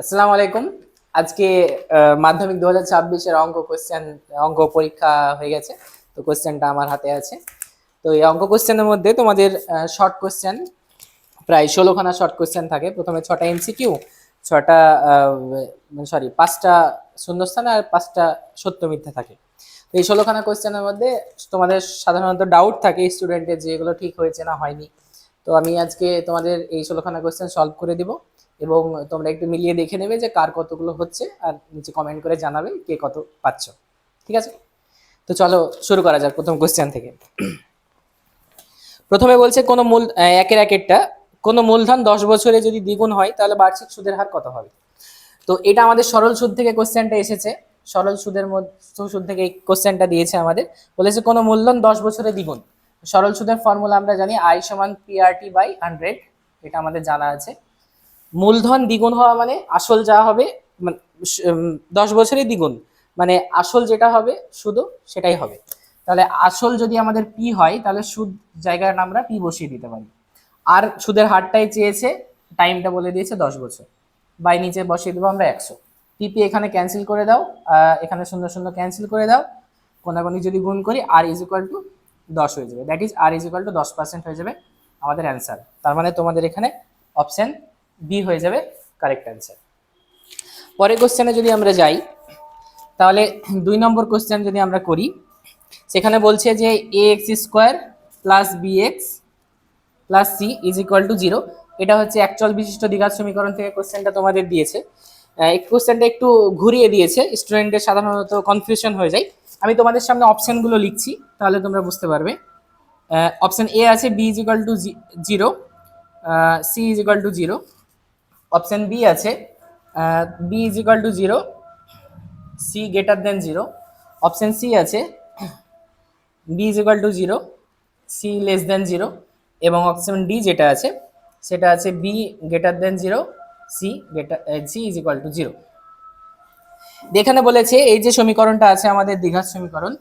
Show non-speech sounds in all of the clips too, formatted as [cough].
আসসালামু আলাইকুম। আজকে মাধ্যমিক দু হাজার ছাব্বিশের অঙ্ক কোশ্চেন অঙ্ক পরীক্ষা হয়ে গেছে। তো কোশ্চেনটা আমার হাতে আছে। তো এই অঙ্ক কোশ্চেনের মধ্যে তোমাদের শর্ট কোয়েশ্চেন প্রায় ষোলোখানা শর্ট কোশ্চেন থাকে। প্রথমে ছটা এমসিকিউ ছটা সরি পাঁচটা শূন্যস্থান আর পাঁচটা সত্য মিথ্যা থাকে। তো এই ষোলোখানা কোয়েশ্চেনের মধ্যে তোমাদের সাধারণত ডাউট থাকে স্টুডেন্টের যেগুলো ঠিক হয়েছে না হয়নি। তো আমি আজকে তোমাদের এই ষোলোখানা কোশ্চেন সলভ করে দিব। এবং তোমরা একটু মিলিয়ে দেখে নেবে যে কার কতগুলো হচ্ছে আর নিচে কমেন্ট করে জানাবে কে কত পাচ্ছ। ঠিক আছে? তো চলো শুরু করা যাক প্রথম কোশ্চেন থেকে। প্রথমে বলছে কোনো মূল একের একেরটা কোনো মূলধন দশ বছরে যদি দ্বিগুণ হয়, তাহলে বার্ষিক সুদের হার কত হবে? তো এটা আমাদের সরল সুদ থেকে কোশ্চেনটা এসেছে। সরল সুদের মধ্যে, সুদ থেকে এই কোশ্চেনটা দিয়েছে আমাদের। বলেছে কোনো মূলধন দশ বছরে দ্বিগুণ। সরল সুদের ফর্মুলা আমরা জানি আই সমান পিআরটি বাই হান্ড্রেড এটা আমাদের জানা আছে। মূলধন দ্বিগুণ হওয়া মানে আসল যা হবে মানে দশ বছরে দ্বিগুণ। মানে আসল যেটা হবে, শুধু সেটাই হবে। তাহলে আসল যদি আমাদের পি হয়, তাহলে সুদ জায়গার নাম আমরা পি বসিয়ে দিতে পারি। আর সুদের হারটাই চেয়েছে টাইমটা বলে দিয়েছে দশ বছর। বাই নিচে বসিয়ে দেবো আমরা একশো। পিপি এখানে ক্যান্সেল করে দাও এখানে শূন্য শূন্য ক্যান্সেল করে দাও। কোনাগুনি যদি গুণ করি আর ইজ ইকুয়াল টু দশ হয়ে যাবে। That is R is equal to দশ পার্সেন্ট হয়ে যাবে আমাদের অ্যান্সার তার মানে তোমাদের এখানে অপশন বি হয়ে যাবে কারেক্ট অ্যান্সার পরের কোশ্চেনে যদি আমরা যাই, তাহলে দুই নম্বর কোশ্চেন যদি আমরা করি, সেখানে বলছে যে a x square plus b x plus c is equal to zero এটা হচ্ছে অ্যাকচুয়াল বিশিষ্ট দ্বিঘাত সমীকরণ থেকে কোশ্চেনটা তোমাদের দিয়েছে। এই কোশ্চেনটা একটু ঘুরিয়ে দিয়েছে স্টুডেন্টের সাধারণত কনফিউশন হয়ে যায়। আমি তোমাদের সামনে অপশানগুলো লিখছি, তাহলে তোমরা বুঝতে পারবে। অপশান এ আছে b is equal to zero c is equal to zero option b আছে b is equal to zero c greater than zero option c আছে b is equal to zero c less than zero এবং option d যেটা আছে, সেটা আছে b greater than zero c greater c is equal to zero এখানে বলেছে, এই যে সমীকরণটা আছে আমাদের দীঘার সমীকরণ,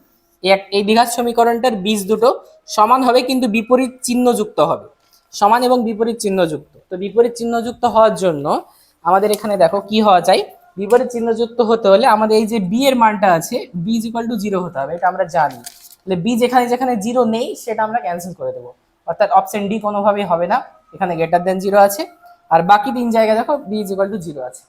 এই দীঘার সমীকরণটার বীজ দুটো সমান হবে, কিন্তু বিপরীত চিহ্নযুক্ত হবে। সমান এবং বিপরীত চিহ্নযুক্ত। তো বিপরীত চিহ্নযুক্ত হওয়ার জন্য আমাদের এখানে দেখো কি হওয়া চাই বিপরীত চিহ্নযুক্ত হতে হলে আমাদের এই যে বি এর মানটা আছে বি ইকুয়াল টু জিরো হতে হবে, এটা আমরা জানি। তাহলে বি যেখানে যেখানে জিরো নেই, সেটা আমরা ক্যান্সেল করে দেবো। অর্থাৎ অপশন ডি কোনোভাবেই হবে না, এখানে গ্রেটার দেন জিরো আছে। আর বাকি তিন জায়গায় দেখো b is equal to zero আছে।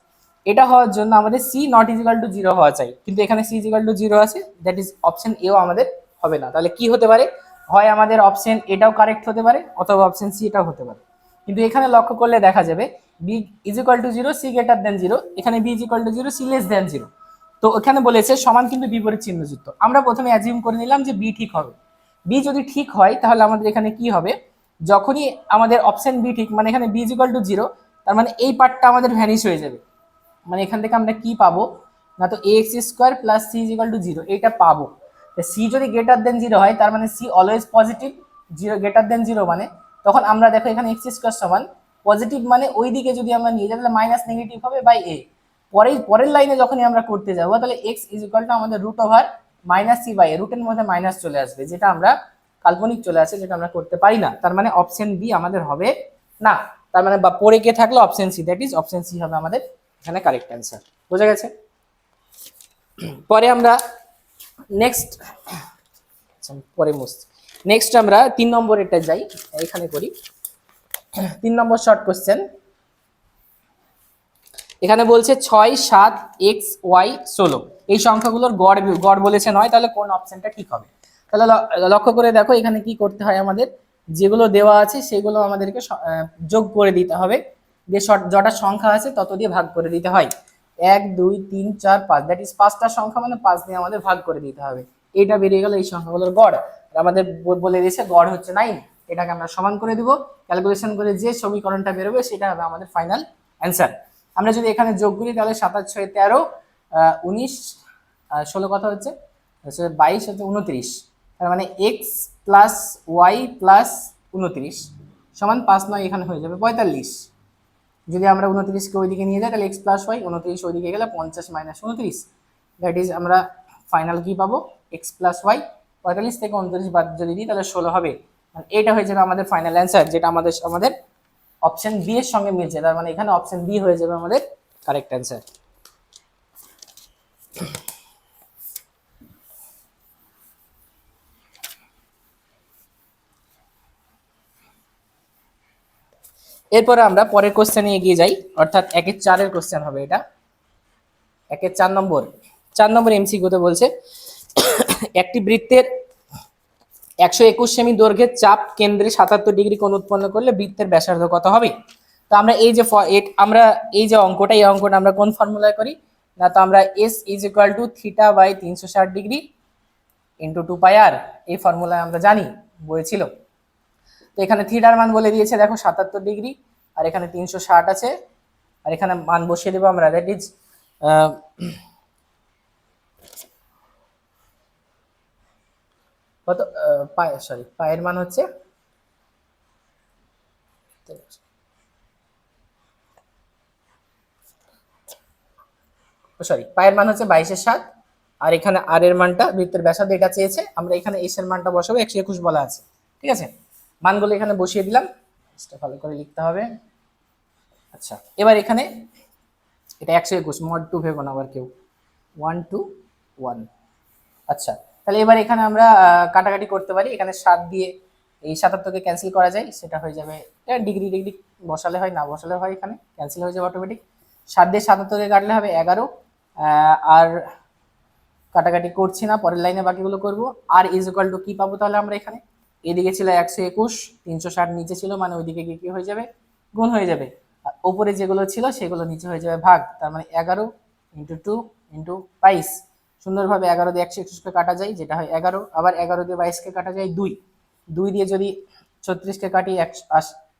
এটা হওয়ার জন্য আমাদের c not is equal to zero হওয়া চাই। কিন্তু এখানে c is equal to zero আছে দ্যাট ইজ অপশন এও আমাদের হবে না। তাহলে কি হতে পারে? হয় আমাদের অপশন এটাও কারেক্ট হতে পারে, অথবা অপশন সি এটাও হতে পারে। কিন্তু এখানে লক্ষ্য করলে দেখা যাবে b is equal to zero c greater than zero এখানে b is equal to zero c less than zero তো ওখানে বলেছে সমান কিন্তু বিপরীত চিহ্নযুক্ত। আমরা প্রথমে অ্যাজিউম করে নিলাম যে বি ঠিক হবে। বি যদি ঠিক হয়, তাহলে আমাদের এখানে কি হবে? যখনই আমাদের অপশন বি ঠিক মানে এখানে b is equal to zero তার মানে এই পার্টটা আমাদের ভ্যানিশ হয়ে যাবে। মানে এখান থেকে আমরা কি পাবো? না তো x square plus c is equal to zero এইটা পাবো। সি যদি গ্রেটার দেন জিরো হয়, তার মানে c always positive zero greater than zero মানে তখন আমরা দেখো এখানে এক্স স্কোয়ার সমান পজিটিভ মানে ওই দিকে যদি আমরা নিয়ে যাই, তাহলে মাইনাস নেগেটিভ হবে বাই এ পরে পরের লাইনে যখনই আমরা করতে যাব, তাহলে এক্স ইজ ইকুয়াল টু আমাদের root over minus c by a রুটের মধ্যে মাইনাস চলে আসবে, যেটা আমরা কাল্পনিক চলে আসে, যেটা আমরা করতে পারি না। তার মানে অপশন বি আমাদের হবে না। তার মানে বা পরে কে থাকল? Option c that is option c হবে আমাদের এখানে কারেক্ট অ্যান্সার বোঝা গেছে? পরে আমরা নেক্সট পরে মুছছি। নেক্সট আমরা তিন নম্বর এটা যাই, এখানে করি। তিন নম্বর শর্ট কোশ্চেন এখানে বলছে ছয় সাত এক্স ওয়াই ষোলো। এই সংখ্যাগুলোর গড় গড় বলেছে নয়, তাহলে কোন অপশনটা ঠিক হবে? তাহলে লক্ষ্য করে দেখো, এখানে কি করতে হয় আমাদের? যেগুলো দেওয়া আছে সেগুলো আমাদেরকে যোগ করে দিতে হবে। যে যটা সংখ্যা আছে তত দিয়ে ভাগ করে দিতে হয়। এক, দুই, তিন, চার, পাঁচ। দ্যাট ইজ পাঁচটা সংখ্যা মানে পাঁচ দিয়ে আমাদের ভাগ করে দিতে হবে। এটা বেরিয়ে গেল, এই সংখ্যাগুলোর গড়। আমাদের বলে দিয়েছে, গড় হচ্ছে নাইন এটাকে আমরা সমান করে দিব। ক্যালকুলেশন করে যে সমীকরণটা বেরোবে, সেটা হবে আমাদের ফাইনাল অ্যান্সার আমরা যদি এখানে যোগ করি, তাহলে সাতাশ ছয় তেরো উনিশ ষোলো কথা হচ্ছে? বাইশ, হচ্ছে উনত্রিশ। তার মানে এক্স প্লাস ওয়াই প্লাস উনত্রিশ সমান পাঁচ নয় এখানে হয়ে যাবে পঁয়তাল্লিশ। যদি আমরা উনত্রিশকে ওইদিকে নিয়ে যাই, তাহলে এক্স প্লাস ওয়াই উনত্রিশ ওইদিকে গেলে পঞ্চাশ মাইনাস উনত্রিশ। দ্যাট ইজ আমরা ফাইনাল কি পাবো? এক্স প্লাস ওয়াই পঁয়তাল্লিশ থেকে উনত্রিশ বাদ যদি দিই, তাহলে ষোলো হবে। আর এটা হয়ে যাবে আমাদের ফাইনাল অ্যান্সার যেটা আমাদের আমাদের অপশন বি এর সঙ্গে মিলছে। তার মানে এখানে অপশন বি হয়ে যাবে আমাদের কারেক্ট অ্যান্সার এরপরে আমরা পরের কোশ্চেনে এগিয়ে যাই। অর্থাৎ একের চারের কোশ্চেন হবে এটা। একের চার নম্বর। চার নম্বর এমসিকিউতে বলছে একটি বৃত্তের একশো একুশ সেমি দৈর্ঘ্যের চাপ কেন্দ্রে সাতাত্তর ডিগ্রি কোণ উৎপন্ন করলে বৃত্তের ব্যাসার্ধ কত হবে? তো আমরা এই যে আমরা এই যে অঙ্কটা, এই অঙ্কটা আমরা কোন ফর্মুলায় করি? না, তো আমরা s is equal to theta by তিনশো ষাট ডিগ্রি ইন্টু টু পাই আর এই ফর্মুলায় আমরা জানি বইয়েছিল তো এখানে থিটার মান বলে দিয়েছে, দেখো, সাতাত্তর ডিগ্রি, আর এখানে তিনশো ষাট আছে, আর এখানে মান বসিয়ে দেবো আমরা দ্যাট ইজ কত? আহ, পায়ে সরি পায়ের মান হচ্ছে সরি পায়ের মান হচ্ছে বাইশের সাত আর এখানে আর এর মানটা বৃত্তের ব্যাসার্ধ এটা চেয়েছে আমরা এখানে এস এর মানটা বসাবো একশো একুশ বলা আছে ঠিক আছে? মানগুলো এখানে বসিয়ে দিলাম ভালো করে লিখতে হবে আচ্ছা এবার এখানে এটা একশো একুশ মড টু ভেবো না আবার কেউ ওয়ান টু ওয়ান আচ্ছা তাহলে এবার এখানে আমরা কাটাকাটি করতে পারি। এখানে সাত দিয়ে এই সাতাত্তরকে ক্যান্সেল করা যায়, সেটা হয়ে যাবে। ডিগ্রি ডিগ্রি বসালে হয়, না বসালে হয় এখানে ক্যান্সেল হয়ে যাবে অটোমেটিক সাত দিয়ে সাতাত্তরকে কাটলে হবে এগারো। আর কাটাকাটি করছি না, পরের লাইনে বাকিগুলো করব। আর ইজ ইকুয়াল টু কি পাবো তাহলে আমরা এখানে? এদিকে ছিল একশো একুশ, তিনশো ষাট নিচে ছিল মানে ওইদিকে গিয়ে কী হয়ে যাবে? গুণ হয়ে যাবে। ওপরে যেগুলো ছিল, সেগুলো নিচে হয়ে যাবে ভাগ। তার মানে এগারো ইন্টু টু ইন্টু বাইশ। সুন্দরভাবে এগারো দিয়ে একশো একুশকে কাটা যায়, যেটা হয় এগারো, আবার এগারো দিয়ে বাইশকে কাটা যায় দুই। দুই দিয়ে যদি ছত্রিশকে কাটি একশো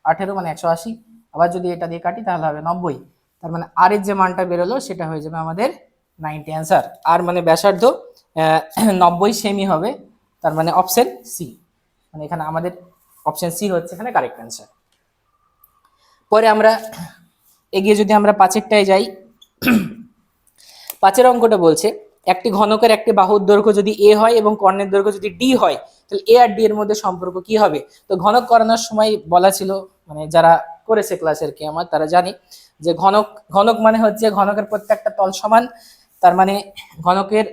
আঠেরো মানে একশো আশি, আবার যদি এটা দিয়ে কাটি তাহলে হবে নব্বই। তার মানে আর এর যে মানটা বেরোলো সেটা হয়ে যাবে আমাদের নাইনটি অ্যান্সার। আর মানে ব্যাসার্ধ [clears throat] নব্বই সেমি হবে, তার মানে অপশন সি। মানে এখানে আমাদের অপশন সি হচ্ছে এখানে কারেক্ট অ্যান্সার। পরে আমরা এগিয়ে যদি আমরা পাঁচেরটায় যাই, [clears throat] পাঁচের অঙ্কটা বলছে একটি ঘনকের একটি বাহুর দৈর্ঘ্য যদি এ হয় এবং কর্ণের দৈর্ঘ্য যদি ডি হয়, তাহলে এ আর ডি এর মধ্যে সম্পর্ক কি হবে? তো ঘনক করানোর সময় বলা ছিল মানে যারা করেছে ক্লাসের কি আমার, তারা জানে যে ঘনক ঘনক মানে হচ্ছে ঘনকের প্রত্যেকটা তল সমান, তার মানে ঘনকের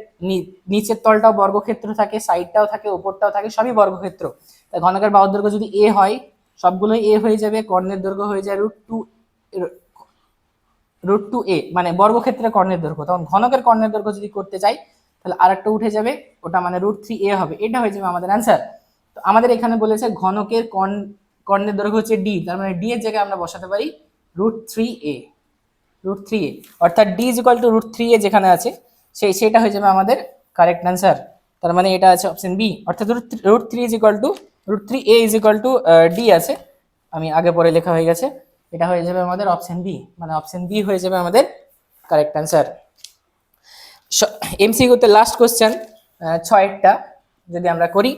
নিচের তলটাও বর্গক্ষেত্র থাকে সাইডটাও থাকে ওপরটাও থাকে, সবই বর্গক্ষেত্র। তাই ঘনকের বাহুর দৈর্ঘ্য যদি এ হয়, সবগুলোই এ হয়ে যাবে, কর্ণের দৈর্ঘ্য হয়ে যায় root two root two a মানে বর্গক্ষেত্রে কর্ণের দৈর্ঘ্য। তখন ঘনকের কর্ণের দৈর্ঘ্য যদি করতে চাই, তাহলে আরেকটা উঠে যাবে। ওটা মানে রুট থ্রি এ হবে। এটা হয়ে যাবে আমাদের অ্যান্সার তো আমাদের এখানে বলেছে ঘনকের কর্ণ, কর্ণের দৈর্ঘ্য হচ্ছে ডি তার মানে ডি এর জায়গায় আমরা বসাতে পারি root three a root three a অর্থাৎ d is equal to root three a যেখানে আছে, সেই, সেটা হয়ে যাবে আমাদের কারেক্ট অ্যান্সার তার মানে এটা আছে অপশন বি অর্থাৎ root root three is equal to root three a is equal to d আছে। আমি আগে পরে লেখা হয়ে গেছে। এটা হয়ে যাবে আমাদের অপশন বি মানে অপশন বি হয়ে যাবে আমাদের কারেক্ট অ্যান্সার এমসিকিউতে লাস্ট কোশ্চেন ছয়েরটা যদি আমরা করি,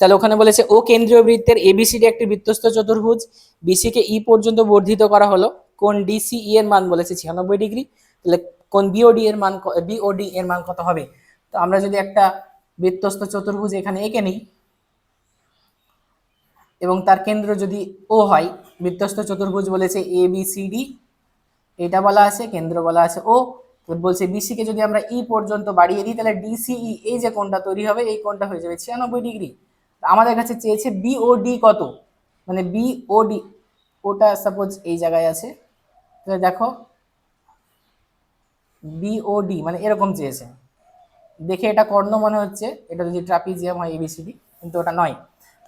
তাহলে ওখানে বলেছে, ও কেন্দ্রীয় বৃত্তের এবিসিডি একটি বৃত্তস্থ চতুর্ভুজ বিসি কে ই পর্যন্ত বর্ধিত করা হলো, কোন ডিসি ই এর মান বলেছে ছিয়ানব্বই ডিগ্রি, তাহলে কোন বিওডি এর মান বিওডি এর মান কত হবে? তো আমরা যদি একটা বৃত্তস্থ চতুর্ভুজ এখানে এঁকে নিই এবং তার কেন্দ্র যদি ও হয়, বৃত্তস্থ চতুর্ভুজ বলেছে এ বি সি ডি এটা বলা আছে, কেন্দ্র বলা আছে ও বলছে বিসি কে যদি আমরা ই পর্যন্ত বাড়িয়ে দিই, তাহলে ডিসিই এই যে কোণটা তৈরি হবে, এই কোণটা হয়ে যাবে ছিয়ানব্বই ডিগ্রি। আমাদের কাছে চেয়েছে বিওডি কত? মানে বিওডি ওটা সাপোজ এই জায়গায় আছে। তাহলে দেখো বিওডি মানে এরকম চেয়েছে। দেখে এটা কর্ণ মনে হচ্ছে, এটা যদি ট্রাপিজিয়াম হয় এবিসিডি কিন্তু ওটা নয়।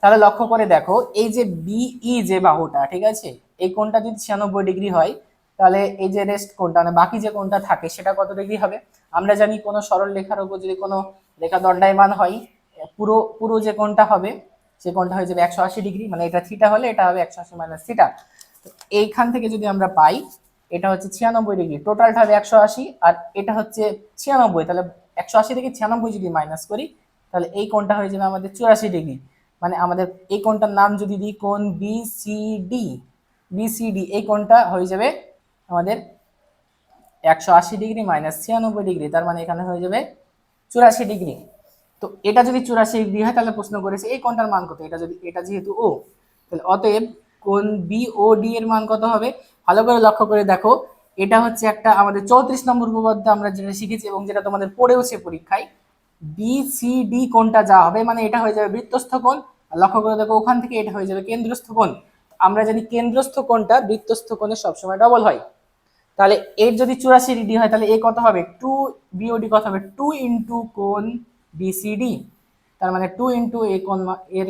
তাহলে লক্ষ্য করে দেখো, এই যে বিই যে বাহুটা, ঠিক আছে? এই কোণটা যদি ছিয়ানব্বই ডিগ্রি হয়, তাহলে এই যে রেস্ট কোণটা মানে বাকি যে কোণটা থাকে, সেটা কত ডিগ্রি হবে? আমরা জানি কোনো সরল রেখার উপর যদি কোনো রেখা দণ্ডায়মান হয়, পুরো পুরো যে কোণটা হবে সে কোণটা হয়ে যাবে একশো আশি ডিগ্রি মানে এটা থিটা হলে এটা হবে একশো আশি মাইনাস থিটা তো এইখান থেকে যদি আমরা পাই, এটা হচ্ছে ছিয়ানব্বই ডিগ্রি টোটালটা হবে একশো আশি, আর এটা হচ্ছে ছিয়ানব্বই, তাহলে একশো আশি থেকে ছিয়ানব্বই যদি মাইনাস করি, তাহলে এই কোণটা হয়ে যাবে আমাদের চুরাশি ডিগ্রি। মানে আমাদের এই কোণটার নাম যদি দিই, কোণ বিসিডি বিসিডি এই কোণটা হয়ে যাবে আমাদের একশো আশি ডিগ্রি মাইনাস ছিয়ানব্বই ডিগ্রি, তার মানে এখানে হয়ে যাবে চুরাশি ডিগ্রি। তো এটা যদি চুরাশি ডিগ্রি হয়, তাহলে প্রশ্ন করেছে, এই কোণটার মান কত? এটা যদি, এটা যেহেতু ও তাহলে অতএব কোন বি ও ডি এর মান কত হবে? ভালো করে লক্ষ্য করে দেখো, এটা হচ্ছে একটা আমাদের চৌত্রিশ নম্বর উপপাদ্য আমরা যেটা শিখেছি এবং যেটা তোমাদের পড়েওছে পরীক্ষায়। বি সি ডি কোণটা যা হবে মানে এটা হয়ে যাবে বৃত্তস্থ কোণ। লক্ষ্য করে দেখো, ওখান থেকে এটা হয়ে যাবে কেন্দ্রস্থ কোণ। আমরা জানি কেন্দ্রস্থ কোণটা বৃত্তস্থ কোণের সবসময় ডবল হয়। তাহলে এর যদি চুরাশি ডিগ্রি হয়, তাহলে এ কত হবে? টু বিওডি কত হবে? টু ইন্টু কোণ বিসিডি তার মানে টু ইন্টু এ কোণ এর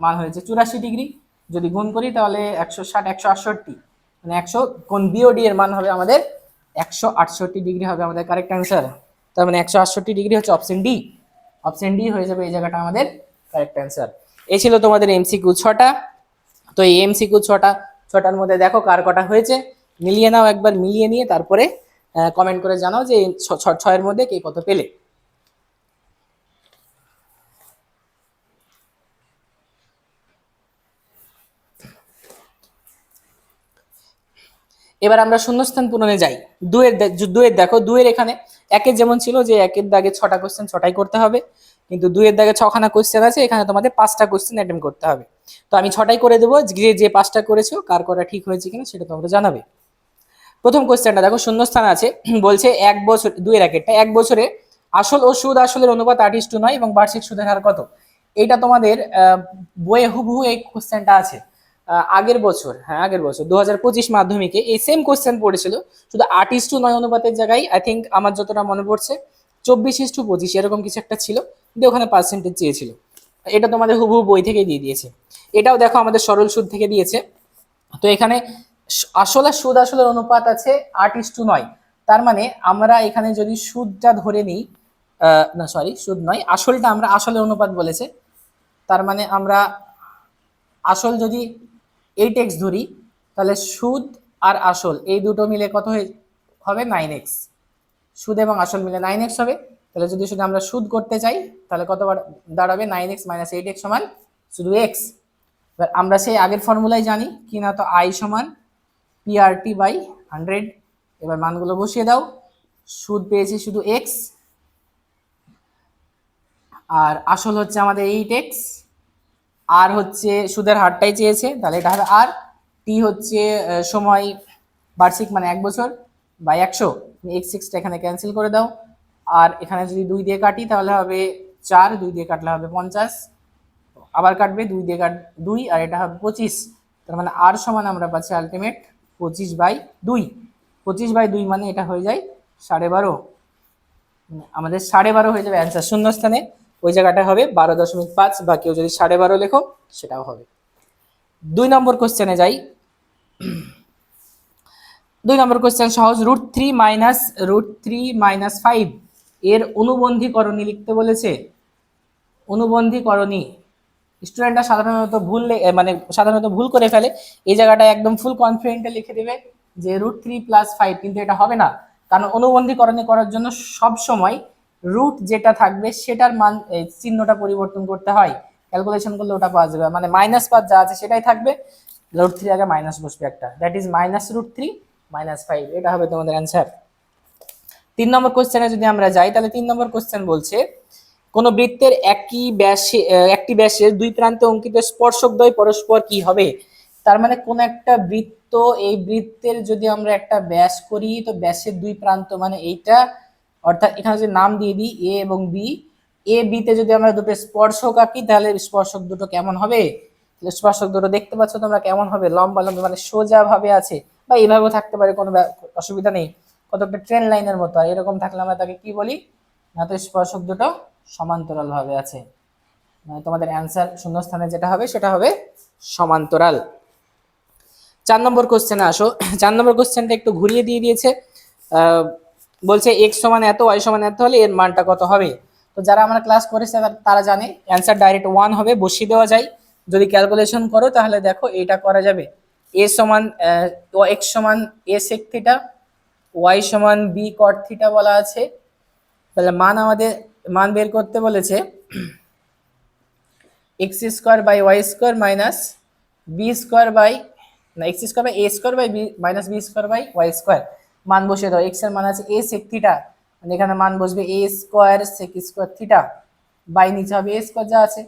মান হয়েছে চুরাশি ডিগ্রি। যদি গুণ করি, তাহলে একশো ষাট, একশো আটষট্টি। মানে একশো কোণ বিওডি এর মান হবে আমাদের একশো আটষট্টি ডিগ্রি হবে আমাদের কারেক্ট অ্যান্সার তার মানে একশো আটষট্টি ডিগ্রি হচ্ছে অপশন ডি অপশন ডি হয়ে যাবে এই জায়গাটা আমাদের কারেক্ট অ্যান্সার এই ছিল তোমাদের এমসিকিউ ছটা। তো এই এমসিকিউ ছটা, ছটার মধ্যে দেখো কার কটা হয়েছে। মিলিয়ে নাও একবার, মিলিয়ে নিয়ে তারপরে কমেন্ট করে জানাও যে ছয়ের মধ্যে কে কত পেলে। এবার আমরা শূন্যস্থান পূরণে যাই। দুয়ের দুয়ের দেখো, দুয়ের এখানে একের যেমন ছিল যে একের দাগে ছটা কোশ্চেন ছটাই করতে হবে, কিন্তু দুইয়ের দাগে ছখানা কোশ্চেন আছে, এখানে তোমাদের পাঁচটা কোশ্চেন অ্যাটেম্প করতে হবে। তো আমি ছটাই করে দেবো, যে যে পাঁচটা করেছ, কার করা ঠিক হয়েছে কিনা সেটা তোমরা জানাবে। প্রথম কোশ্চেনটা দেখো, শূন্যস্থান আছে, বলছে এক বছর, দুইয়ের একেরটা, এক বছরে আসল ও সুদ আসলের অনুপাত আট ইস্টু নয় এবং বার্ষিক সুদের হার কত? এটা তোমাদের বইয়ে হুবহু এই কোশ্চেনটা আছে। আগের বছর হ্যাঁ আগের বছর দু হাজার পঁচিশ মাধ্যমিকে এই সেম কোশ্চেন পড়েছিল, শুধু আট টু নয় অনুপাতের জায়গায় আই থিঙ্ক আমার যতটা মনে পড়ছে চব্বিশ ইস টু পঁচিশ, এরকম কিছু একটা ছিল কিন্তু ওখানে পার্সেন্টেজ চেয়েছিল। এটা তোমাদের হুবহু বই থেকে দিয়ে দিয়েছে। এটাও দেখো আমাদের সরল সুদ থেকে দিয়েছে। তো এখানে আসল আর সুদ আসলের অনুপাত আছে আট ইস টু নয়। তার মানে আমরা এখানে যদি সুদটা ধরে নিই না সরি সুদ নয়, আসলটা আমরা আসলের অনুপাত বলেছে। তার মানে আমরা আসল যদি এইট এক্স ধরি, তাহলে সুদ আর আসল, এই দুটো মিলে কত হবে নাইন এক্স সুদ এবং আসল মিলে নাইন এক্স হবে, তাহলে যদি শুধু আমরা সুদ করতে চাই, তাহলে কত বার- দাঁড়াবে nine x minus eight x সমান শুধু এক্স এবার আমরা সেই আগের ফর্মুলাই জানি, কি না তো আই সমান পিআরটি বাই হান্ড্রেড এবার মানগুলো বসিয়ে দাও, সুদ পেয়েছি শুধু এক্স আর আসল হচ্ছে আমাদের এইট এক্স আর হচ্ছে সুদের হারটাই চেয়েছে, তাহলে এটা হবে আর। টি হচ্ছে সময় বার্ষিক মানে এক বছর বাই একশো। এক্স সিক্সটা এখানে ক্যান্সেল করে দাও। আর এখানে যদি দুই দিয়ে কাটি, তাহলে হবে চার, দুই দিয়ে কাটলে হবে পঞ্চাশ। আবার কাটবে, দুই দিয়ে কাট, দুই, আর এটা হবে পঁচিশ। তার মানে আর সমান আমরা পাচ্ছি আলটিমেট পঁচিশ বাই দুই। পঁচিশ বাই দুই মানে এটা হয়ে যায় সাড়ে বারো। মানে আমাদের সাড়ে বারো হয়ে যাবে অ্যান্সার শূন্যস্থানে। ওই জায়গাটা হবে বারো দশমিক পাঁচ বা কেউ যদি সাড়ে বারো লেখো, সেটাও হবে। দুই নম্বর কোশ্চেনে যাই। দুই নম্বর কোশ্চেন সহজ root three minus root three minus five এর অনুবন্ধীকরণী লিখতে বলেছে। অনুবন্ধীকরণী। স্টুডেন্টরা সাধারণত ভুল মানে সাধারণত ভুল করে ফেলে। এই জায়গাটা একদম ফুল কনফিডেন্টে লিখে দেবে যে রুট থ্রি প্লাস ফাইভ কিন্তু এটা হবে না। কারণ অনুবন্ধীকরণী করার জন্য সব সময় রুট যেটা থাকবে সেটার মান চিহ্নটা পরিবর্তন করতে হয়। ক্যালকুলেশন করলে ওটা পাওয়া যাবে। মানে মাইনাস পাঁচ যা আছে সেটাই থাকবে। রুট থ্রি আগে মাইনাস বসবে একটা। That is minus root three minus five এটা হবে তোমাদের অ্যান্সার তিন নম্বর কোশ্চেনে যদি আমরা যাই, তাহলে তিন নম্বর কোশ্চেন বলছে, কোন বৃত্তের একই ব্যাসে একটি ব্যাসের দুই প্রান্তে অঙ্কিত স্পর্শকদ্বয় পরস্পর কি হবে? তার মানে কোন একটা বৃত্ত, এই বৃত্তের যদি আমরা একটা ব্যাস করি, তো ব্যাসের দুই প্রান্ত মানে এইটা অর্থাৎ এখানে যদি নাম দিয়ে দিই এ এবং বি এ বিতে যদি আমরা দুটো স্পর্শক আঁকি, তাহলে স্পর্শক দুটো কেমন হবে? স্পর্শক দুটো দেখতে পাচ্ছ তোমরা কেমন হবে? লম্বা লম্বা মানে সোজা ভাবে আছে বা এইভাবেও থাকতে পারে, কোনো অসুবিধা নেই। কত একটা ট্রেন লাইনের মতো। আর এরকম থাকলে আমরা তাকে কি বলি? না তো স্পর্শক দুটো সমান্তরাল ভাবে আছে। মানে তোমাদের অ্যান্সার শূন্যস্থানে যেটা হবে, সেটা হবে সমান্তরাল। চার নম্বর কোশ্চেনে আসো। চার নম্বর কোশ্চেনটা একটু ঘুরিয়ে দিয়ে দিয়েছে। বলছে এক্স সমান এত ওয়াই সমান এত হলে এর মানটা কত হবে? তো যারা আমরা ক্লাস করেছে, তারা- জানে অ্যান্সার ডাইরেক্ট ওয়ান হবে, বসিয়ে দেওয়া যায়। যদি ক্যালকুলেশন করো, তাহলে দেখো এটা করা যাবে। এ সমান এক্স সমান এ সেক থিটা ওয়াই সমান বি কট থিটা বলা আছে। তাহলে মান আমাদের, মান বের করতে বলেছে x square by y square minus b square by না x square by a square by b minus b square by y square মান বসিয়ে দাও এক্সের মান আছে এ সেক থিটা মানে এখানে মান বসবে a square sec square theta by নিচে হবে এ স্কোয়ার যা আছে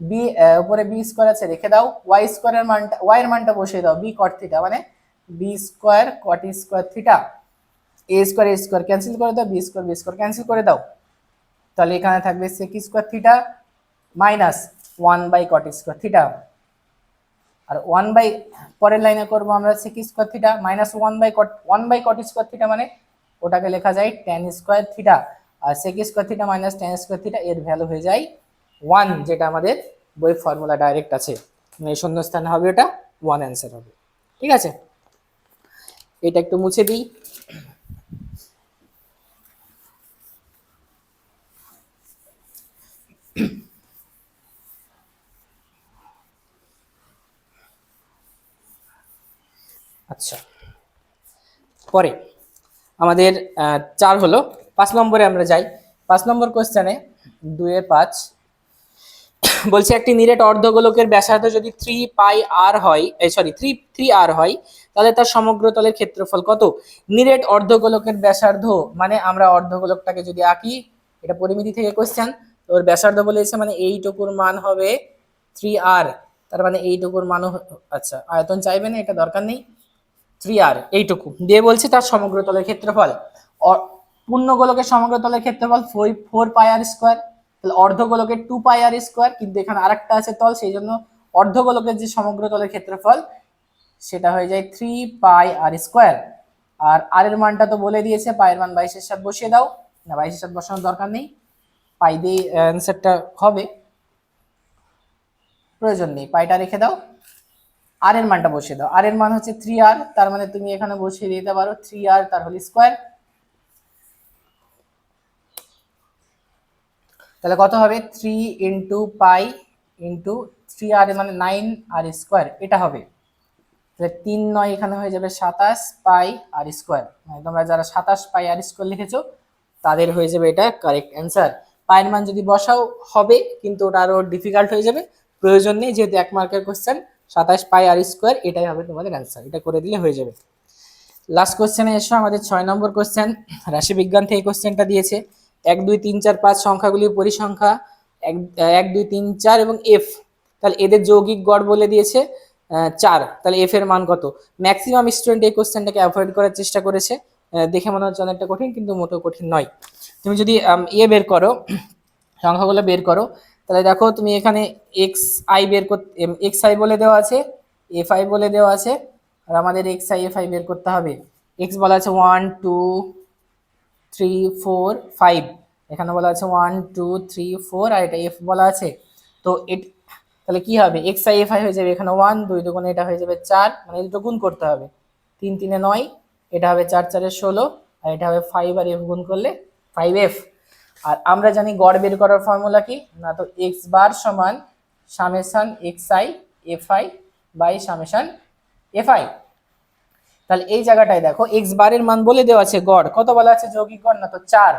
বি উপরে বি স্কোয়ার আছে, রেখে দাও ওয়াই স্কোয়ারের মানটা ওয়াই এর মানটা বসিয়ে দাও বি কট থিটা মানে b square cot square theta a square a square cancel করে দাও b square b square cancel করে দাও, তাহলে এখানে থাকবে sec square theta minus one by cot square theta R one by পরের লাইনে করব আমরা sec square theta minus one by cot one by cot square theta মানে ওটাকে লেখা যায় টেন স্কোয়ার থিটা আর sec square theta minus tan square theta এর value হয়ে যায় ওয়ান যেটা আমাদের বই ফর্মুলা ডাইরেক্ট আছে। মানে শূন্যস্থানে হবে ওটা ওয়ান অ্যান্সার হবে। ঠিক আছে? এটা একটু মুছে দিই। আচ্ছা। পরে, আমাদের চার হলো, পাঁচ নম্বরে আমরা যাই। পাঁচ নম্বর কোশ্চেনে দুয়ে পাঁচ, বলছে একটি নিরেট অর্ধগোলকের ব্যাসার্ধ যদি থ্রি পাই আর হয় সরি থ্রি থ্রি আর হয়, তাহলে তার সমগ্র তলের ক্ষেত্রফল কত? নিরেট অর্ধগোলকের ব্যাসার্ধ মানে আমরা অর্ধগোলকটাকে যদি আঁকি, এটা পরিমিতি থেকে কোশ্চেন তো ওর ব্যাসার্ধ বলেছে মানে এইটুকুর মান হবে থ্রি আর তার মানে এইটুকুর মানও আচ্ছা আয়তন চাইবে না, এটা দরকার নেই। থ্রি আর এইটুকু। দিয়ে বলছে তার সমগ্র তলের ক্ষেত্রফল। পূর্ণ গোলকের সমগ্র তলের ক্ষেত্রফল four four pi r square তাহলে অর্ধ গোলকের টু পাই আর স্কোয়ার কিন্তু এখানে আরেকটা আছে তল, সেই জন্য অর্ধ গোলকের যে সমগ্র তলের ক্ষেত্রফল, সেটা হয়ে যায় থ্রি পাই আর স্কোয়ার আর আর এর মানটা তো বলে দিয়েছে পায়ের মান বাইশের সাথে বসিয়ে দাও। না, বাইশের সাথে বসানোর দরকার নেই। পাই দিয়ে অ্যান্সারটা হবে। প্রয়োজন নেই। পাইটা রেখে দাও। আর এর মানটা বসিয়ে দাও। আর এর মান হচ্ছে থ্রি আর তার মানে তুমি এখানে বসিয়ে দিতে পারো থ্রি আর তার হোল স্কোয়ার তাহলে কত হবে? Three into pi into three r মানে নাইন আর স্কোয়ার এটা হবে। তাহলে তিন নয় এখানে হয়ে যাবে সাতাশ পাই আর স্কোয়ার মানে তোমরা যারা সাতাশ পাই আর স্কোয়ার লিখেছো, তাদের হয়ে যাবে এটা কারেক্ট অ্যান্সার পায়ের মান যদি বসাও, হবে, কিন্তু ওটা আরও ডিফিকাল্ট হয়ে যাবে। প্রয়োজন নেই, যেহেতু এক মার্কের কোশ্চেন সাতাশ পাই আর স্কোয়ার, এটাই হবে তোমাদের অ্যান্সার এটা করে দিলে হয়ে যাবে। লাস্ট কোশ্চেনে এসো, আমাদের ছয় নম্বর কোশ্চেন রাশিবিজ্ঞান থেকে কোশ্চেনটা দিয়েছে। এক, দুই, তিন, চার, পাঁচ সংখ্যাগুলির পরিসংখ্যা, এক এক, দুই, তিন, চার এবং এফ তাহলে এদের যৌগিক গড় বলে দিয়েছে চার। তাহলে এফ এর মান কত? ম্যাক্সিমাম স্টুডেন্ট এই কোশ্চেনটাকে অ্যাভয়েড করার চেষ্টা করেছে। দেখে মনে হচ্ছে অনেকটা কঠিন, কিন্তু মোটেও কঠিন নয়। তুমি যদি ইয়ে বের করো, সংখ্যাগুলো বের করো তাহলে দেখো তুমি এখানে এক্স আই বের করতে এক্স আই বলে দেওয়া আছে এফ আই বলে দেওয়া আছে, আর আমাদের এক্স আই এফ আই বের করতে হবে। এক্স বলা আছে one two three four five এখানে বলা আছে ওয়ান টু থ্রি ফোর আর এটা এফ বলা আছে। তো এট, তাহলে কি হবে? এক্স আই এফ আই হয়ে যাবে এখানে ওয়ান দুই দুগুণে এটা হয়ে যাবে চার মানে দুটো গুণ করতে হবে। তিন, তিনে নয়, এটা হবে চার, চারে ষোলো, আর এটা হবে ফাইভ আর এফ গুণ করলে ফাইভ এফ আর আমরা জানি গড় বের করার ফর্মুলা কি? না তো এক্স বার সমান summation x i f i by summation f i তাহলে এই জায়গাটায় দেখো এক্স বারের মান বলে দেওয়া আছে গড়। কত বলা আছে? যৌগিক গড়? না তো চার।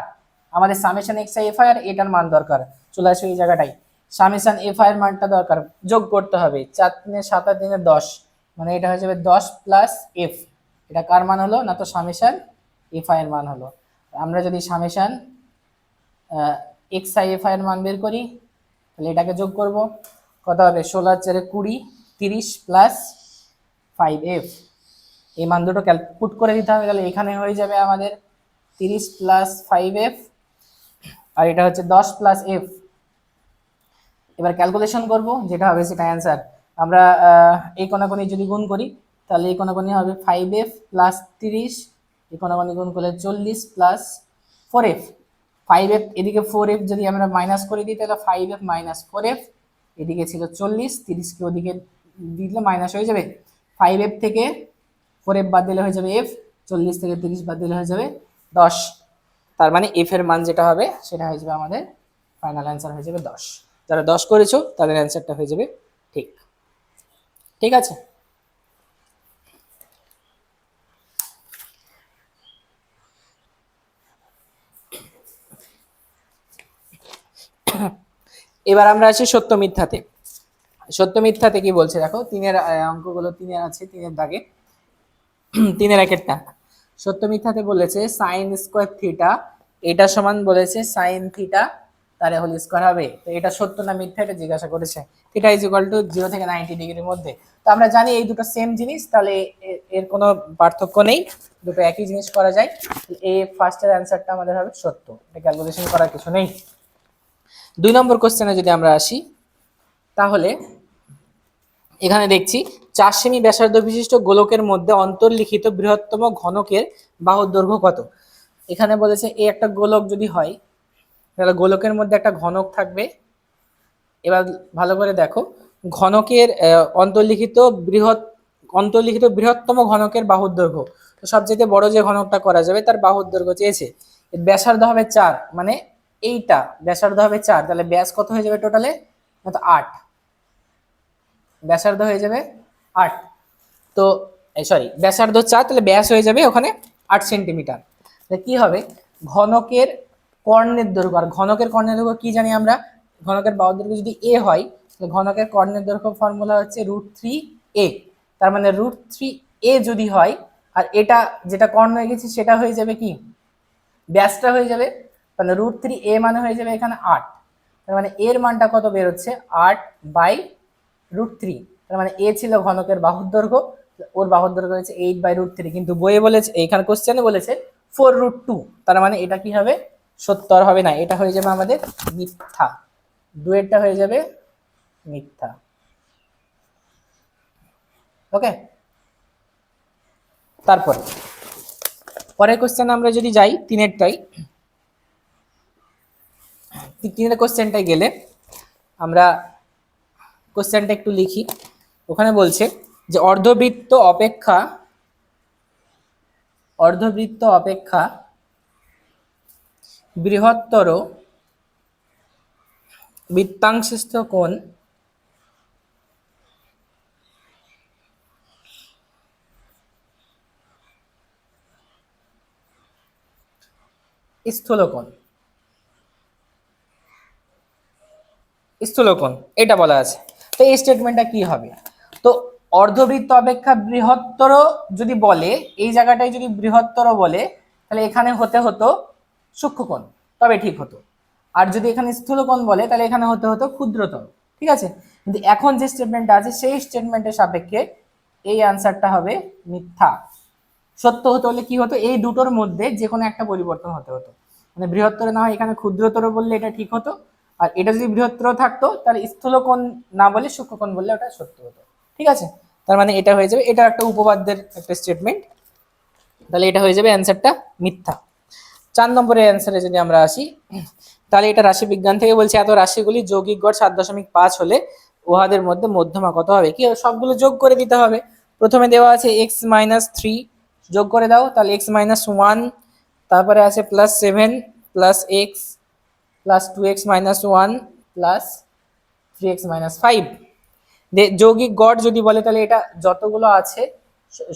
আমাদের summation x i f i আর এটার মান দরকার। চলে আসবে এই জায়গাটায়। সামেশন এফ আই এর মানটা দরকার। যোগ করতে হবে। চার তিনে সাত আর তিনে দশ। মানে এটা হয়ে যাবে দশ প্লাস এফ এটা কার মান হলো? না তো সামেশন এফ আই এর মান হলো। আমরা যদি summation x i f i এর মান বের করি, তাহলে এটাকে যোগ করব। কত হবে ষোলো আর চারে কুড়ি, তিরিশ প্লাস ফাইভ এফ এই মান দুটো ক্যালকুট করে দিতে হবে, তাহলে এখানে হয়ে যাবে আমাদের তিরিশ প্লাস ফাইভ এফ আর এটা হচ্ছে দশ প্লাস এফ এবার ক্যালকুলেশন করব, যেটা হবে সেটা অ্যান্সার আমরা এই কোনাকোনি যদি গুণ করি, তাহলে এই কোনাকোনি হবে ফাইভ এফ প্লাস তিরিশ, এই কোনাকোনি গুণ করলে চল্লিশ plus four f five f এদিকে ফোর এফ যদি আমরা মাইনাস করে দিই, তাহলে five f minus four f এদিকে ছিল চল্লিশ, তিরিশকে ওদিকে দিলে মাইনাস হয়ে যাবে। ফাইভ এফ থেকে ফোর এফ বাদ দিলে হয়ে যাবে এফ চল্লিশ থেকে তিরিশ বাদ দিলে হয়ে যাবে দশ। তার মানে এফ এর মান যেটা হবে, সেটা হয়ে যাবে আমাদের ফাইনাল অ্যান্সার হয়ে যাবে দশ। যারা দশ করেছ, তাদের অ্যান্সারটা হয়ে যাবে ঠিক। ঠিক আছে? এবার আমরা আছি সত্য মিথ্যাতে। সত্য মিথ্যাতে কি বলছে দেখো? তিনের অঙ্কগুলো তিনের আছে, তিনের দাগে। তিনের একেরটা সত্য মিথ্যাতে বলেছে সাইন স্কোয়ার থিটা এটা সমান বলেছে সাইন থিটা তাহলে হোল স্কোয়ার হবে। তো এটা সত্য না মিথ্যা, এটা জিজ্ঞাসা করেছে। Theta is equal to zero থেকে নাইনটি ডিগ্রির মধ্যে। তো আমরা জানি এই দুটো সেম জিনিস, তাহলে এর কোনো পার্থক্য নেই। দুটো একই জিনিস করা যায়। এই ফার্স্টের অ্যান্সারটা আমাদের হবে সত্য। এটা ক্যালকুলেশন করার কিছু নেই। দুই নম্বর কোশ্চেনে যদি আমরা আসি, তাহলে এখানে দেখছি চার সেমি ব্যাসার্ধ বিশিষ্ট গোলকের মধ্যে অন্তর্লিখিত বৃহত্তম ঘনকের বাহুর দৈর্ঘ্য কত? এখানে বলেছে এই একটা গোলক যদি হয়, তাহলে গোলকের মধ্যে একটা ঘনক থাকবে। এবার ভালো করে দেখো, ঘনকের অন্তর্লিখিত বৃহৎ, অন্তর্লিখিত বৃহত্তম ঘনকের বাহুর দৈর্ঘ্য। তো সবচেয়ে বড় যে ঘনকটা করা যাবে, তার বাহুর দৈর্ঘ্য চেয়েছে ব্যাসার্ধ হবে চার মানে এইটা, ব্যাসার্ধ হবে চার, তাহলে ব্যাস কত হয়ে যাবে টোটালে আট। ব্যাসার্ধ হয়ে যাবে আট। তো সরি ব্যাসার্ধ চার, তাহলে ব্যাস হয়ে যাবে ওখানে আট সেন্টিমিটার কি হবে? ঘনকের কর্ণের দৈর্ঘ্য, আর ঘনকের কর্ণের দৈর্ঘ্য কি জানি আমরা? ঘনকের বাহুর দৈর্ঘ্য যদি এ হয়, তাহলে ঘনকের কর্ণের দৈর্ঘ্য ফর্মুলা হচ্ছে রুট থ্রি এ তার মানে রুট থ্রি এ যদি হয়, আর এটা যেটা কর্ণ হয়ে গেছে, সেটা হয়ে যাবে কি? ব্যাসটা হয়ে যাবে তাহলে রুট থ্রি এ মানে হয়ে যাবে এখানে আট। তার মানে এর মানটা কত বেরোচ্ছে? আট বাই রুট থ্রি তার মানে এ ছিল ঘনকের বাহুর দৈর্ঘ্য, ওর বাহুর দৈর্ঘ্য হচ্ছে এইট বাই রুট থ্রি কিন্তু বইয়ে বলেছে এখানে কোশ্চেনে বলেছে ফোর রুট টু তার মানে এটা কি হবে? সত্তর হবে না। এটা হয়ে যাবে আমাদের মিথ্যা। ডুয়েটটা হয়ে যাবে মিথ্যা। ওকে তারপর, পরের কোশ্চেন আমরা যদি যাই, তিনেরটাই। তিনের কোশ্চেনটায় গেলে আমরা কোশ্চেনটা একটু লিখি। ওখানে বলছে যে অর্ধবৃত্ত অপেক্ষা অর্ধবৃত্ত অপেক্ষা বৃহত্তর বৃত্তাংশস্থ কোণ স্থূলকোণ। স্থূলকোণ, এটা বলা আছে। তো এই স্টেটমেন্টটা কি হবে? তো অর্ধবৃত্ত অপেক্ষা বৃহত্তর যদি বলে, এই জায়গাটায় যদি বৃহত্তর বলে, তাহলে এখানে হতে হতো সূক্ষ্মকোণ, তবে ঠিক হতো। আর যদি এখানে স্থূলকোণ বলে, তাহলে এখানে হতে হতো ক্ষুদ্রতর, ঠিক আছে? কিন্তু এখন যে স্টেটমেন্টটা আছে, সেই স্টেটমেন্টের সাপেক্ষে এই আনসারটা হবে মিথ্যা। সত্য হতে হলে কি হতো? এই দুটোর মধ্যে যে কোনো একটা পরিবর্তন হতে হতো। মানে বৃহত্তর না হয় এখানে ক্ষুদ্রতর বললে এটা ঠিক হতো আর এটা যদি বৃহত্তর থাকতো, তাহলে স্থূলকোণ না বলে সূক্ষ্মকোণ বললে ওটা সত্য হতো। ঠিক আছে? তার মানে এটা হয়ে যাবে, এটা একটা উপপাদ্যের একটা স্টেটমেন্ট তাহলে এটা হয়ে যাবে অ্যান্সারটা মিথ্যা। চার নম্বরের অ্যান্সারে যদি আমরা আসি, তাহলে এটা রাশি বিজ্ঞান থেকে বলছে, এত রাশিগুলি যৌগিক গড় সাত দশমিক পাঁচ হলে উহাদের মধ্যে মধ্যমা কত হবে? কি? সবগুলো যোগ করে দিতে হবে। প্রথমে দেওয়া আছে এক্স মাইনাস থ্রি যোগ করে দাও, তাহলে এক্স মাইনাস ওয়ান তারপরে আছে plus seven plus x plus two x minus one plus three x minus five যৌগিক গড় যদি বলে, তাহলে এটা যতগুলো আছে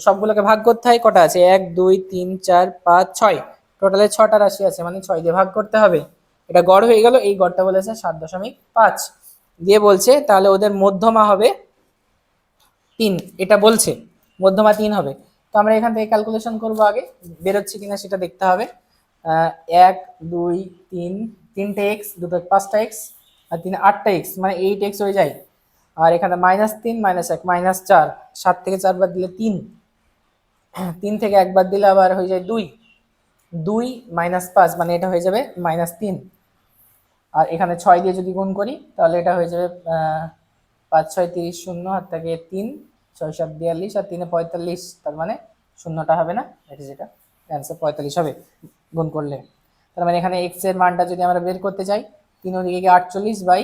সবগুলোকে ভাগ করতে হয়, কটা আছে? এক, দুই, তিন, চার, পাঁচ, ছয়। টোটালে ছটা রাশি আছে মানে ছয় দিয়ে ভাগ করতে হবে। এটা গড় হয়ে গেল, এই গড়টা বলেছে সাত দশমিক পাঁচ। দিয়ে বলছে, তাহলে ওদের মধ্যমা হবে তিন। এটা বলছে, মধ্যমা তিন হবে। তো আমরা এখান থেকে ক্যালকুলেশন করব আগে, বেরোচ্ছে কিনা সেটা দেখতে হবে। এক, দুই, তিন তিনটে এক্স দুটো পাঁচটা এক্স আর তিন আটটা এক্স মানে এইট এক্স হয়ে যায়। আর এখানে মাইনাস তিন মাইনাস এক মাইনাস চার, সাত থেকে চার বাদ দিলে তিন। তিন থেকে একবার দিলে আবার হয়ে যায় দুই। দুই মাইনাস পাঁচ মানে এটা হয়ে যাবে মাইনাস তিন। আর এখানে ছয় দিয়ে যদি গুণ করি, তাহলে এটা হয়ে যাবে পাঁচ, ছয়, তিরিশ, শূন্য হাত থেকে তিন, ছয়, সাত, বিয়াল্লিশ, আর তিনে পঁয়তাল্লিশ, তার মানে শূন্যটা হবে না। এটা। যেটা অ্যান্সার পঁয়তাল্লিশ হবে। গুণ করলে। তার মানে এখানে এক্সের মানটা যদি আমরা বের করতে চাই, তিন ওদিকে আটচল্লিশ বাই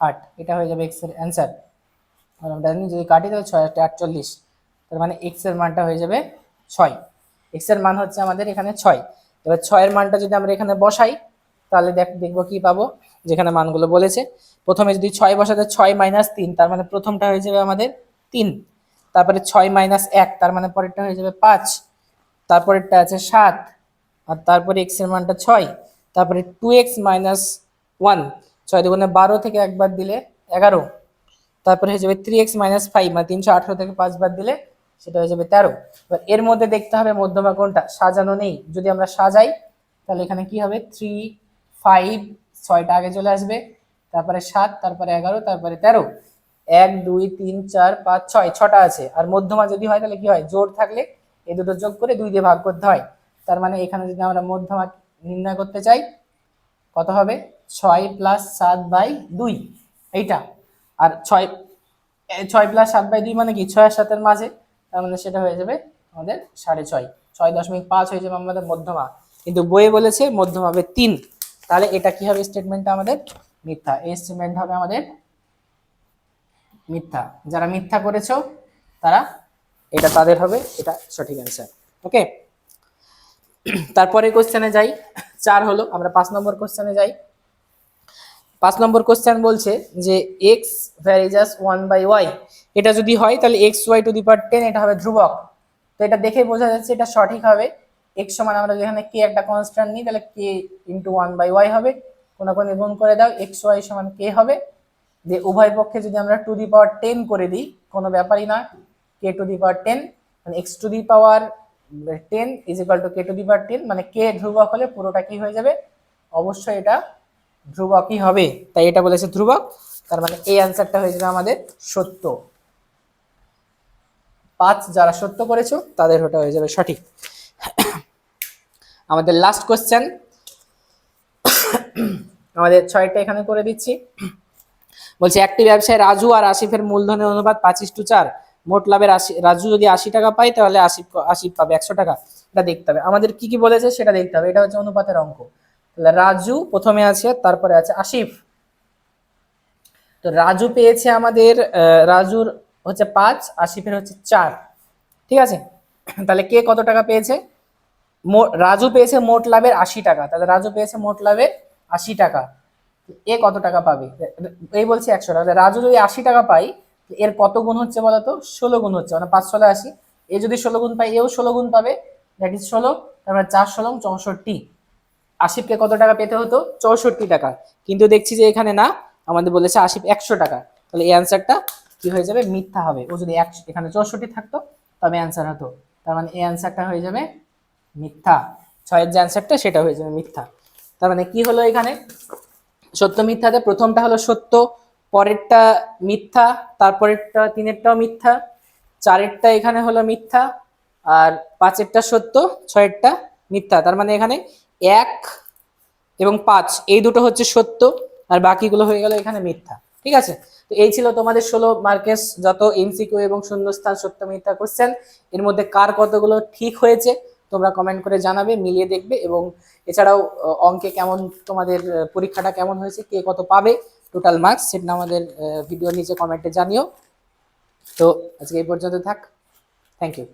আট, এটা হয়ে যাবে এক্সের অ্যান্সার আর আমরা যদি কাটি, তাহলে ছয় আটটা আটচল্লিশ। তার মানে এক্সের মানটা হয়ে যাবে ছয়। এক্সের মান হচ্ছে আমাদের এখানে ছয়। এবার ছয়ের মানটা যদি আমরা এখানে বসাই, তাহলে দেখ, দেখব কি পাবো, যেখানে মানগুলো বলেছে। প্রথমে যদি ছয় বসাতে ছয় মাইনাস তিন, তার মানে প্রথমটা হয়ে যাবে আমাদের তিন। তারপরে ছয় মাইনাস এক, তার মানে পরেরটা হয়ে যাবে পাঁচ। তারপরেরটা আছে সাত। আর তারপরে এক্সের মানটা ছয়, তারপরে টু এক্স মাইনাস ওয়ান ছয় দুগুণে বারো থেকে একবার দিলে এগারো, তারপরে হয়ে যাবে থ্রি এক্স মাইনাস ফাইভ মানে তিনশো আঠারো থেকে পাঁচবার দিলে সেটা হয়ে যাবে তেরো। এবার এর মধ্যে দেখতে হবে মধ্যমা কোনটা? সাজানো নেই। যদি আমরা সাজাই, তাহলে এখানে কি হবে? থ্রি ফাইভ ছয়টা আগে চলে আসবে। তারপরে সাত, তারপরে এগারো, তারপরে তেরো। এক, দুই, তিন, চার, পাঁচ, ছয়, ছটা আছে। আর মধ্যমা যদি হয়, তাহলে কি হয়? জোর থাকলে এই দুটো যোগ করে দুই দিয়ে ভাগ করতে হয়। তার মানে এখানে যদি আমরা মধ্যমা নির্ণয় করতে চাই, কত হবে? ছয় প্লাস সাত বাই দুই। এইটা। আর ছয় ছয় প্লাস সাত বাই দুই মানে কি? ছয় আর সাতের মাঝে। তার মানে সেটা হয়ে যাবে আমাদের সাড়ে ছয়। ছয় দশমিক পাঁচ হয়ে যাবে আমাদের মধ্যমা কিন্তু বইয়ে বলেছে মধ্যমা হবে তিন। তাহলে এটা কি হবে স্টেটমেন্টটা আমাদের? মিথ্যা। এই স্টেটমেন্ট হবে আমাদের মিথ্যা। যারা মিথ্যা করেছ, তারা এটা তাদের হবে, এটা সঠিক অ্যান্সার ওকে তারপরে কোশ্চেনে যাই। চার হলো, আমরা পাঁচ নম্বর কোশ্চেনে যাই। পাঁচ নম্বর কোশ্চেন বলছে যে x varies as one by y এটা যদি হয়, তাহলে x y to the power ten এটা হবে ধ্রুবক। তো এটা দেখে বোঝা যাচ্ছে এটা সঠিক হবে। এক্স সমান আমরা যেখানে কে একটা কনস্ট্যান্ট নিই, তাহলে k into one by y হবে। কোনো কোনো গুণ করে দাও এক্স ওয়াই সমান কে হবে। যে উভয় পক্ষে যদি আমরা টু দি পাওয়ার টেন করে দিই, কোনো ব্যাপারই না। K to the power ten মানে x to the power ten is equal to k to the power ten মানে কে ধ্রুবক হলে পুরোটা কি হয়ে যাবে? অবশ্যই এটা ধ্রুবকই হবে। তাই এটা বলেছে ধ্রুবক, তার মানে এই অ্যান্সারটা হয়ে যাবে আমাদের সত্য। পাঁচ যারা সত্য করেছ, তাদের ওটা হয়ে যাবে সঠিক। আমাদের লাস্ট কোশ্চেন আমাদের ছয়টা এখানে করে দিচ্ছি। বলছে, একটি ব্যবসায় রাজু আর আসিফের মূলধনের অনুপাত পঁচিশ টু চার। মোট লাভের আশি রাজু যদি আশি টাকা পায়, তাহলে আসিফ আসিফ পাবে, একশো টাকা। এটা দেখতে হবে। আমাদের কি কি বলেছে সেটা দেখতে হবে। এটা হচ্ছে অনুপাতের অঙ্ক। তাহলে রাজু প্রথমে আছে, তারপরে আছে আসিফ। তো রাজু পেয়েছে আমাদের রাজুর হচ্ছে পাঁচ, আসিফের হচ্ছে চার। ঠিক আছে? তাহলে কে কত টাকা পেয়েছে? রাজু পেয়েছে মোট লাভের আশি টাকা। তাহলে রাজু পেয়েছে মোট লাভের আশি টাকা। এ কত টাকা পাবে? এই বলছে একশো টাকা। রাজু যদি আশি টাকা পাই এর কত গুণ হচ্ছে বলতো? ষোলো গুণ হচ্ছে মানে পাঁচ ষোলো আশি। এ যদি ষোলো গুণ পাই, এও ষোলো গুণ পাবে। দ্যাট ইজ ষোলো তারপরে চার ষোলো চৌষট্টি। আশিফকে কত টাকা পেতে হতো? চৌষট্টি টাকা। কিন্তু দেখছি যে এখানে না, আমাদের বলেছে আশিফ একশো টাকা। তাহলে এই অ্যান্সারটা কি হয়ে যাবে? মিথ্যা হবে। ও যদি একশো, এখানে চৌষট্টি থাকতো, তবে অ্যান্সার হতো। তার মানে এই অ্যান্সারটা হয়ে যাবে মিথ্যা। ছয়ের যে অ্যান্সারটা সেটা হয়ে যাবে মিথ্যা। তার মানে কি হলো এখানে? সত্য মিথ্যাতে প্রথমটা হলো সত্য পরেরটা মিথ্যা, তারপরেরটা, তিনেরটাও মিথ্যা, চারেরটা এখানে হলো মিথ্যা, আর পাঁচেরটা সত্য, ছয়েরটা মিথ্যা। তার মানে এখানে এক এবং পাঁচ, এই দুটো হচ্ছে সত্য, আর বাকিগুলো হয়ে গেল এখানে মিথ্যা। ঠিক আছে? তো এই ছিল তোমাদের ষোলো মার্কেস, যত এমসিকিউ এবং শূন্যস্থান সত্য মিথ্যা কোশ্চেন এর মধ্যে কার কতগুলো ঠিক হয়েছে, তোমরা কমেন্ট করে জানাবে, মিলিয়ে দেখবে, এবং এছাড়াও অঙ্কে কেমন তোমাদের, পরীক্ষাটা কেমন হয়েছে, কে কত পাবে টোটাল মার্কস সেটা আমাদের ভিডিও নিচে কমেন্টে জানিও। তো আজকে এই পর্যন্ত থাক। Thank you